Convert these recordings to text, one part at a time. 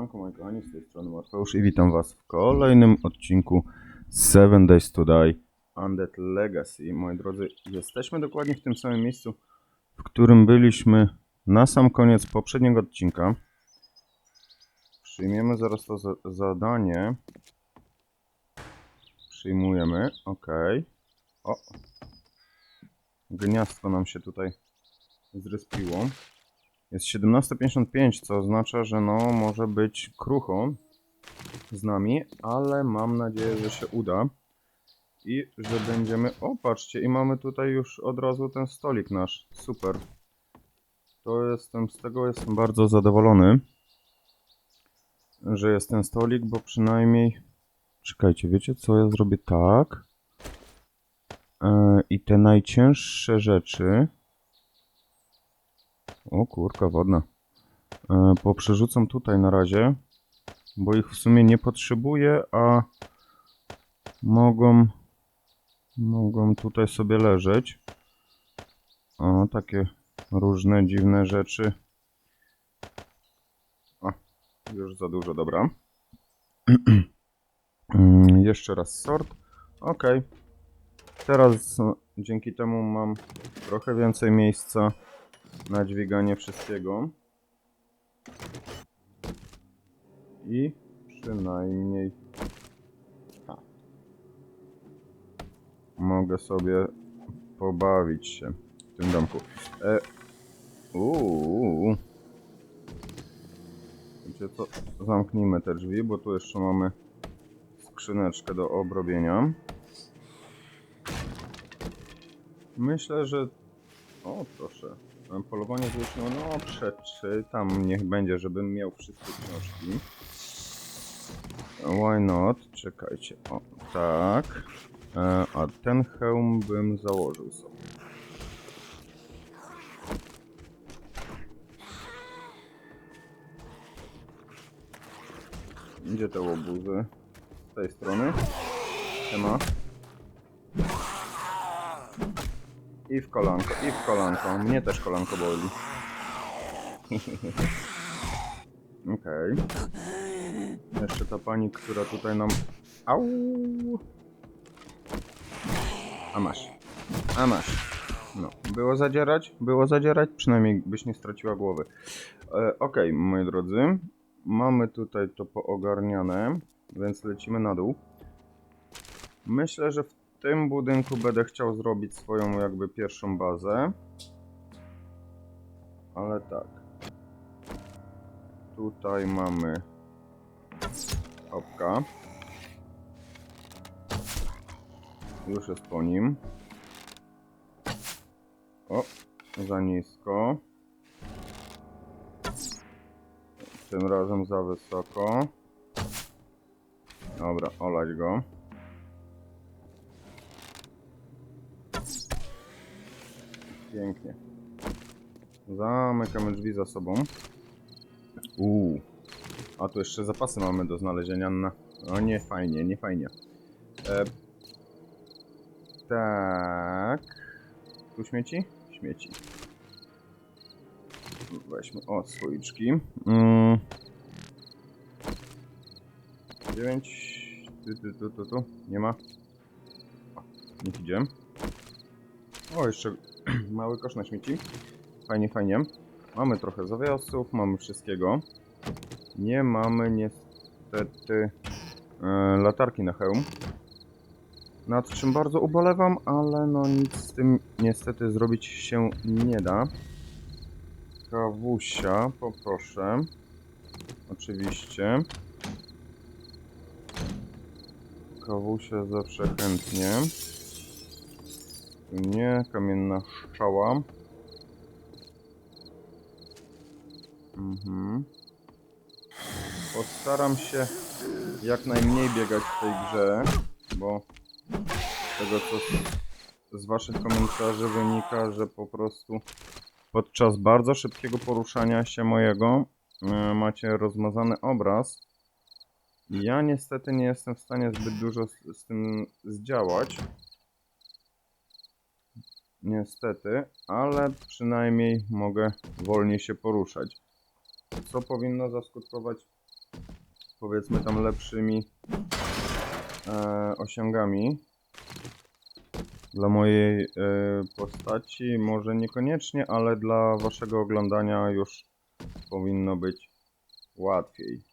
Siemanko, moi kochani, z tej strony Mateusz i witam was w kolejnym odcinku 7 Days to Die Undead Legacy. Moi drodzy, jesteśmy dokładnie w tym samym miejscu, w którym byliśmy na sam koniec poprzedniego odcinka. Przyjmiemy zaraz to za zadanie. Przyjmujemy, ok. O! Gniazdko nam się tutaj zrespiło. Jest 17.55, co oznacza, że no może być krucho z nami, ale mam nadzieję, że się uda i że będziemy... O, patrzcie, i mamy tutaj już od razu ten stolik nasz. Super. To jestem, z tego jestem bardzo zadowolony, że jest ten stolik, bo przynajmniej... Czekajcie, wiecie co? Ja zrobię tak. Yy, I te najcięższe rzeczy... O kurka wodna. E, poprzerzucam tutaj na razie, bo ich w sumie nie potrzebuję, a mogą, mogą tutaj sobie leżeć. O, takie różne dziwne rzeczy. O, już za dużo, dobra. Mm, Jeszcze raz sort. Ok. Teraz e, dzięki temu mam trochę więcej miejsca na dźwiganie wszystkiego. I przynajmniej ha, mogę sobie pobawić się w tym domku. E, uuu. Wiecie co? Zamknijmy te drzwi, bo tu jeszcze mamy skrzyneczkę do obrobienia. Myślę, że o, proszę. Polowanie z no przeczytam, niech będzie, żebym miał wszystkie książki. Why not? Czekajcie, o, tak. E, a ten hełm bym założył sobie. Gdzie te łobuzy? Z tej strony. Siema. I w kolanko, i w kolanko. Mnie też kolanko boli. Okej. Jeszcze ta pani, która tutaj nam... Au! A masz. A masz. No, było zadzierać? Było zadzierać? Przynajmniej byś nie straciła głowy. E, Okej, moi drodzy. Mamy tutaj to poogarniane, więc lecimy na dół. Myślę, że w tym budynku będę chciał zrobić swoją jakby pierwszą bazę. Ale tak. Tutaj mamy opka. Już jest po nim. O, za nisko. Tym razem za wysoko. Dobra, olać go. Pięknie. Zamykamy drzwi za sobą. Uuu. A tu jeszcze zapasy mamy do znalezienia na... O nie fajnie, nie fajnie. E... Tak. Tu śmieci? Śmieci. Weźmy, o, słoiczki. Mm. 9. Tu, tu, tu, tu, tu. Nie ma. O, niech idzie. O, jeszcze mały kosz na śmieci. Fajnie, fajnie. Mamy trochę zawiasów, mamy wszystkiego. Nie mamy niestety e, latarki na hełm. Nad czym bardzo ubolewam, ale no nic z tym niestety zrobić się nie da. Kawusia, poproszę. Oczywiście. Kawusia zawsze chętnie. Nie, kamienna strzała. Mhm. Postaram się jak najmniej biegać w tej grze, bo tego co z, waszych komentarzy wynika, że po prostu podczas bardzo szybkiego poruszania się mojego e, macie rozmazany obraz. Ja niestety nie jestem w stanie zbyt dużo z tym zdziałać. Niestety, ale przynajmniej mogę wolniej się poruszać. Co powinno zaskutkować powiedzmy tam lepszymi e, osiągami dla mojej e, postaci. Może niekoniecznie, ale dla waszego oglądania już powinno być łatwiej.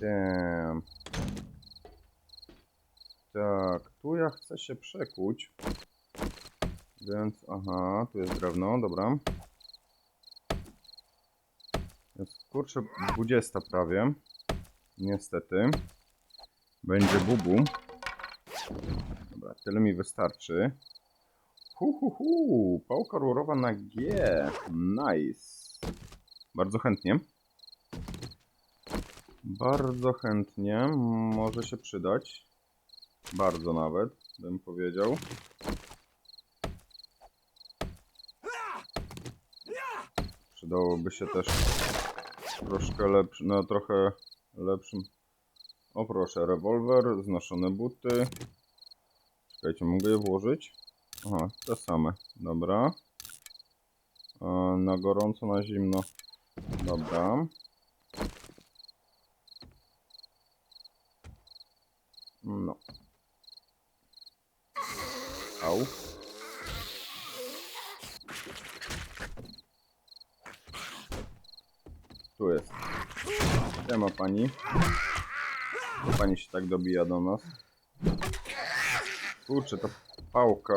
Damn. Tak, tu ja chcę się przekuć. Więc, aha, tu jest drewno, dobra. Jest kurczę 20 prawie. Niestety. Będzie bubu. Dobra, tyle mi wystarczy. Hu, hu, hu. Pałka rurowa na G. Nice. Bardzo chętnie. Bardzo chętnie. Może się przydać. Bardzo nawet, bym powiedział. Przydałoby się też troszkę lepszy, no trochę lepszym. O proszę, rewolwer, znoszone buty. Czekajcie, mogę je włożyć? Aha, te same. Dobra. E, Na gorąco, na zimno. Dobra. No. Au. Tu jest. Nie ma pani. Pani się tak dobija do nas. Kurczę, ta pałka.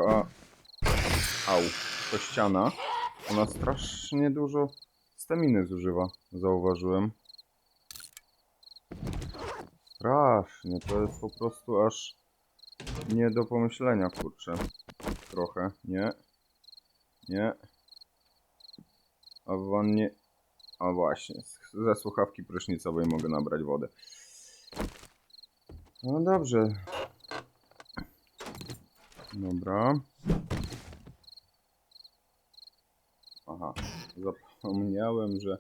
Au. To ściana. Ona strasznie dużo staminy zużywa. Zauważyłem. Strasznie. To jest po prostu aż nie do pomyślenia, kurczę. Trochę. Nie. Nie. A w wannie... A właśnie, ze słuchawki prysznicowej mogę nabrać wodę. No dobrze. Dobra. Aha, zapomniałem, że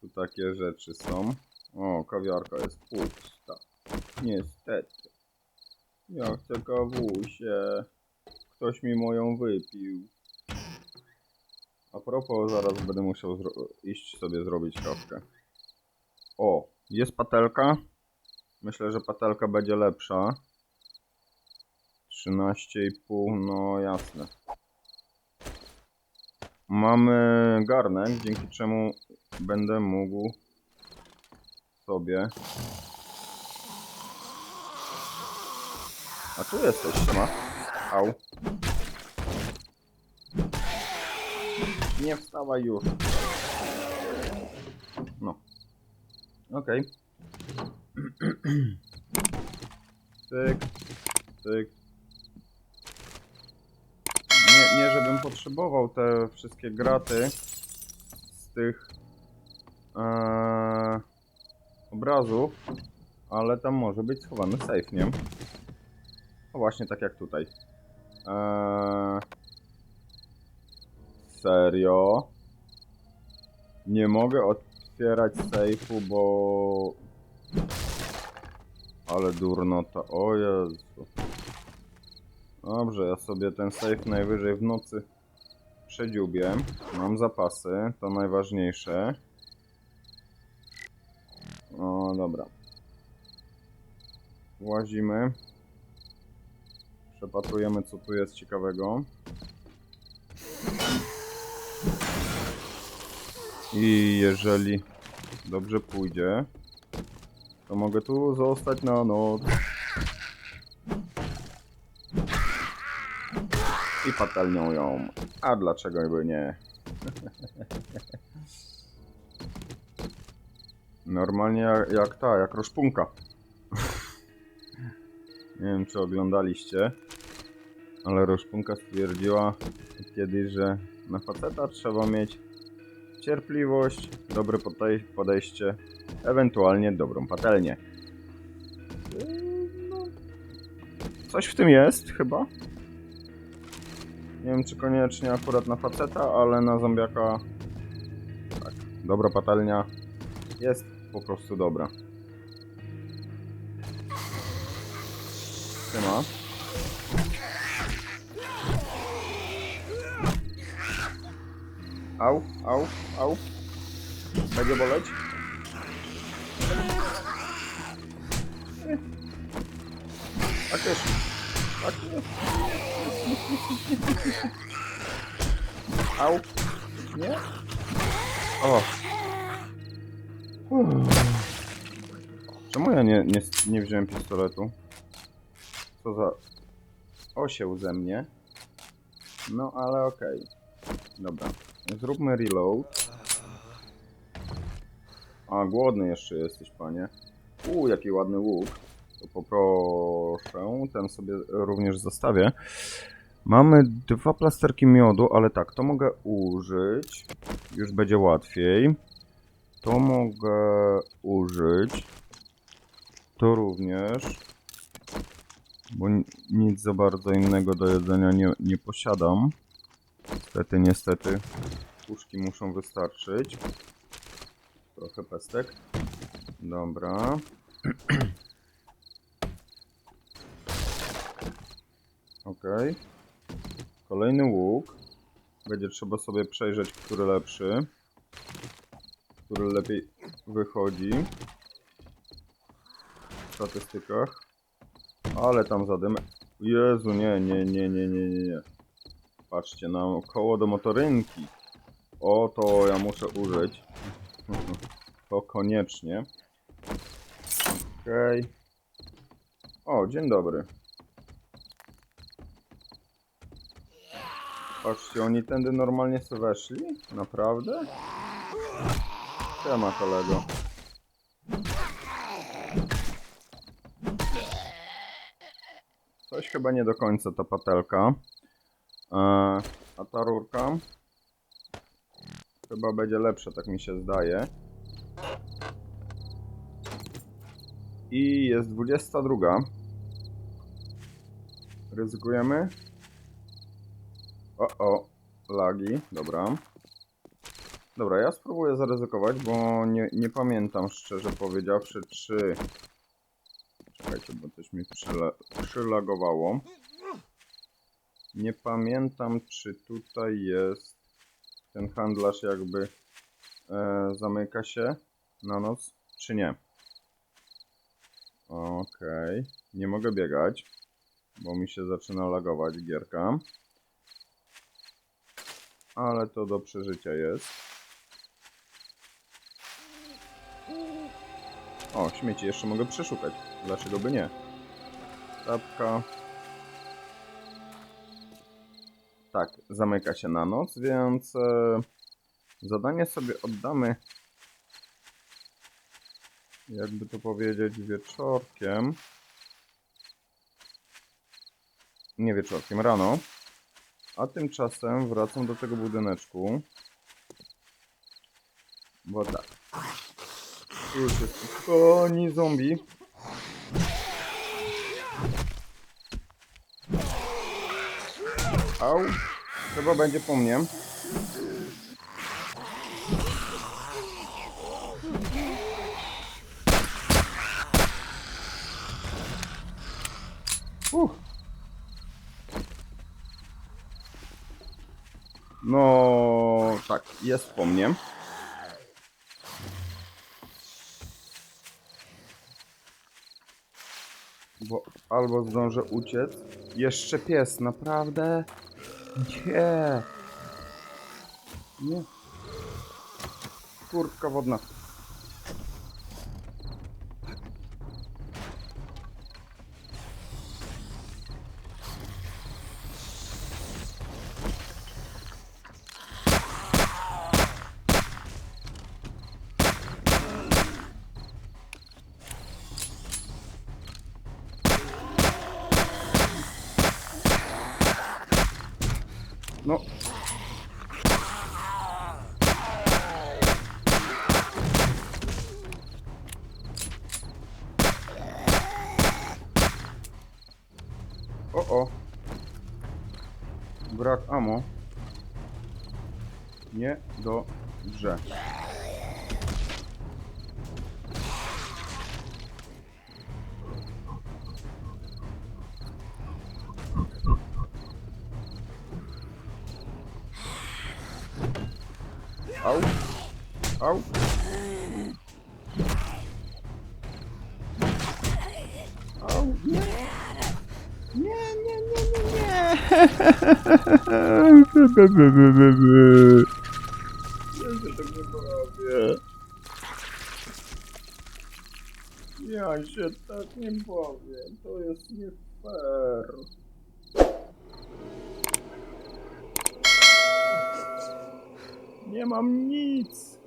tu takie rzeczy są. O, kawiarka jest pusta. Niestety. Ja chcę kawusie. Ktoś mi moją wypił. A propos, zaraz będę musiał iść sobie zrobić kawkę. O, jest patelka. Myślę, że patelka będzie lepsza. 13,5, no jasne. Mamy garnek, dzięki czemu będę mógł sobie... A tu jesteś, ma. Au. Nie wstawaj już. No. Okej. Tyk, tyk. Nie, nie żebym potrzebował te wszystkie graty z tych eee, obrazów, ale tam może być schowany safe, nie? No właśnie tak jak tutaj. Eee, serio? Nie mogę otwierać sejfu, bo... Ale durnota, o Jezu. Dobrze, ja sobie ten safe najwyżej w nocy przedziubię. Mam zapasy, to najważniejsze. O, dobra. Łazimy. Przepatrujemy, co tu jest ciekawego. I jeżeli dobrze pójdzie, to mogę tu zostać na noc. I patelnią ją. A dlaczego by nie? Normalnie jak, jak ta, jak roszpunka. Nie wiem, czy oglądaliście, ale roszpunka stwierdziła kiedyś, że na faceta trzeba mieć cierpliwość, dobre podej- podejście, ewentualnie dobrą patelnię. Yy, no, Coś w tym jest, chyba. Nie wiem, czy koniecznie akurat na faceta, ale na zombiaka tak, dobra patelnia jest po prostu dobra. Siema. Au, au, au. Będzie boleć? Tak też. Tak. Au. Nie? O. Czemu ja nie, nie, nie wziąłem pistoletu? Co za osieł ze mnie? No ale okej. Okay. Dobra. Zróbmy reload. A, głodny jeszcze jesteś, panie. Uuu, jaki ładny łuk. To poproszę. Ten sobie również zostawię. Mamy dwa plasterki miodu, ale tak, to mogę użyć. Już będzie łatwiej. To mogę użyć. To również. Bo ni- nic za bardzo innego do jedzenia nie, nie posiadam. Niestety, niestety. Puszki muszą wystarczyć. Trochę pestek. Dobra. Okej. Kolejny łuk. Będzie trzeba sobie przejrzeć, który lepszy. Który lepiej wychodzi. W statystykach. Ale tam zadymy. Jezu, nie, nie, nie, nie, nie, nie, nie. Patrzcie, na koło do motorynki. O, to ja muszę użyć. To koniecznie. Okej. O, dzień dobry. Patrzcie, oni tędy normalnie sobie weszli? Naprawdę? Siema, kolego. Coś chyba nie do końca ta patelka. E, a ta rurka? Chyba będzie lepsza, tak mi się zdaje. I jest 22. Ryzykujemy? O, o, lagi, dobra. Dobra, ja spróbuję zaryzykować, bo nie, nie pamiętam szczerze powiedziawszy, czy... Czekajcie, bo coś mi przyla przylagowało. Nie pamiętam, czy tutaj jest ten handlarz jakby e, zamyka się na noc, czy nie. Okej, nie mogę biegać, bo mi się zaczyna lagować gierka. Ale to do przeżycia jest. O, śmieci jeszcze mogę przeszukać. Dlaczego by nie? Tapka. Tak, zamyka się na noc, więc e, zadanie sobie oddamy. Jakby to powiedzieć, wieczorkiem. Nie wieczorkiem, rano. A tymczasem wracam do tego budyneczku. Bo tak. Już jest. O, nie zombie. Au. Chyba będzie po mnie. Uff. No, tak, jest po mnie. Bo albo zdążę uciec. Jeszcze pies, naprawdę? Nie. Nie. Kurtka wodna. No. O o. Brak amo. Nie dobrze. Ja się tak nie bawię. Ja się tak nie bawię. To jest nie fair. Nie mam nic.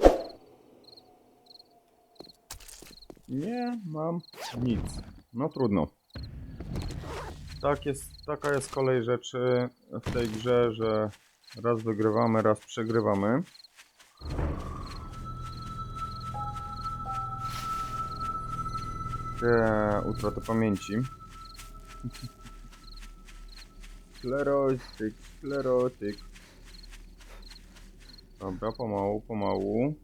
Nie mam nic. No trudno. Tak jest, taka jest kolej rzeczy w tej grze, że raz wygrywamy, raz przegrywamy. Eee, utratę pamięci. Sklerotyk, sklerotyk. Dobra, pomału, pomału.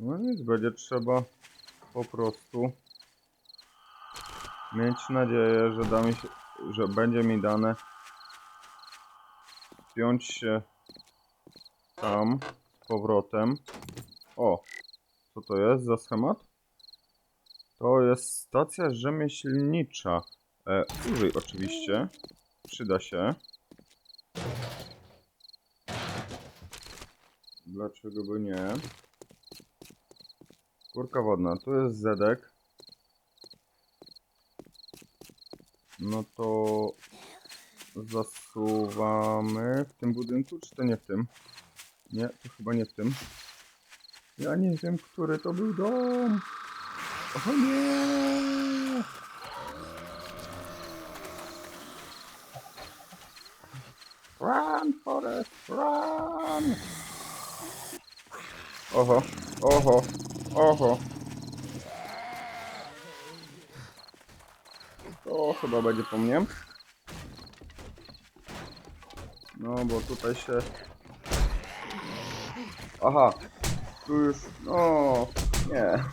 No nic, będzie trzeba po prostu mieć nadzieję, że da mi się, że będzie mi dane wpiąć się tam z powrotem. O, co to jest za schemat? To jest stacja rzemieślnicza. E, użyj oczywiście. Przyda się. Dlaczego by nie? Kurka wodna. Tu jest Zedek. No to zasuwamy w tym budynku, czy to nie w tym? Nie, to chyba nie w tym. Ja nie wiem, który to był dom. O nie! Run, Forest, run! Oho, oho, oho. To chyba będzie po mnie. No, bo tutaj się... Aha, tu już... No, nie.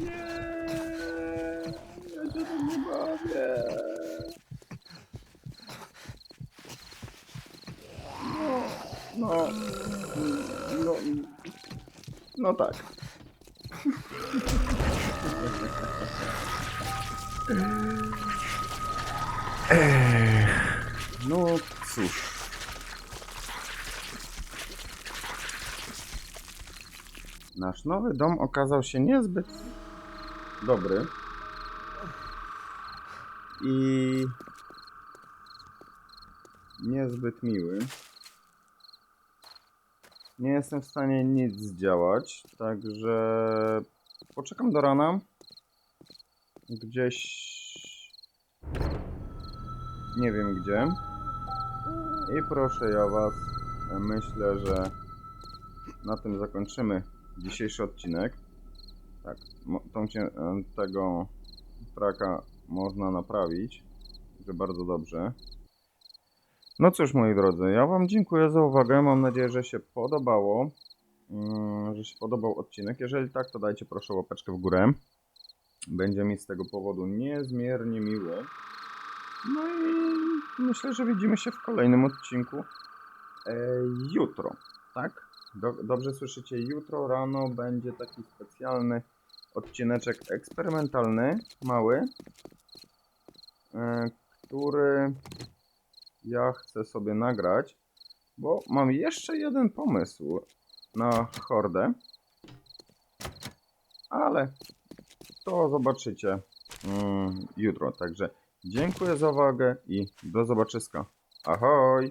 Nie, ja się nie bawię. No, no, no, no tak. Ech, no cóż. Nasz nowy dom okazał się niezbyt dobry. I niezbyt miły. Nie jestem w stanie nic zdziałać, także poczekam do rana. Gdzieś nie wiem gdzie. I proszę ja was, myślę, że na tym zakończymy dzisiejszy odcinek. Tak, tą e, tego traka można naprawić. Że bardzo dobrze. No cóż, moi drodzy, ja Wam dziękuję za uwagę. Mam nadzieję, że się podobało. mm, Że się podobał odcinek. Jeżeli tak, to dajcie proszę łapeczkę w górę. Będzie mi z tego powodu niezmiernie miło. No i myślę, że widzimy się w kolejnym odcinku. E, jutro, tak? Do, dobrze słyszycie, jutro rano będzie taki specjalny odcineczek eksperymentalny, mały, e, który ja chcę sobie nagrać, bo mam jeszcze jeden pomysł na hordę, ale to zobaczycie mm, jutro, także Dziękuję za uwagę i do zobaczyska. Ahoj!